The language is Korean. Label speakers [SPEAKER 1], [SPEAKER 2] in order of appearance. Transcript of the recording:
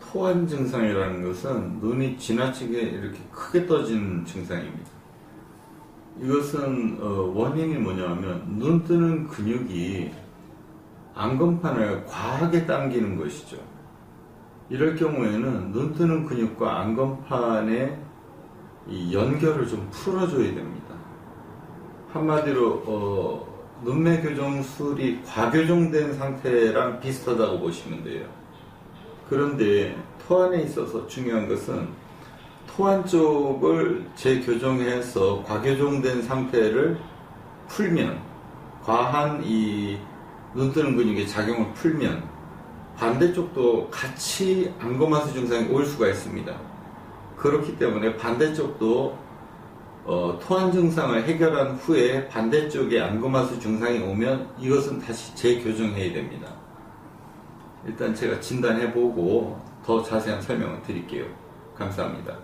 [SPEAKER 1] 토한 증상이라는 것은 눈이 지나치게 이렇게 크게 떠진 증상입니다. 이것은 어, 원인이 뭐냐면 눈 뜨는 근육이 안검판을 과하게 당기는 것이죠. 이럴 경우에는 눈 뜨는 근육과 안검판의 이 연결을 좀 풀어줘야 됩니다. 한마디로 어, 눈매 교정술이 과교정된 상태랑 비슷하다고 보시면 돼요. 그런데 토안에 있어서 중요한 것은 토안 쪽을 재교정해서 과교정된 상태를 풀면 과한 이 눈뜨는 근육의 작용을 풀면 반대쪽도 같이 안검하수 증상이 올 수가 있습니다. 그렇기 때문에 반대쪽도 어, 토한 증상을 해결한 후에 반대쪽에 안검하수 증상이 오면 이것은 다시 재교정해야 됩니다. 일단 제가 진단해보고 더 자세한 설명을 드릴게요. 감사합니다.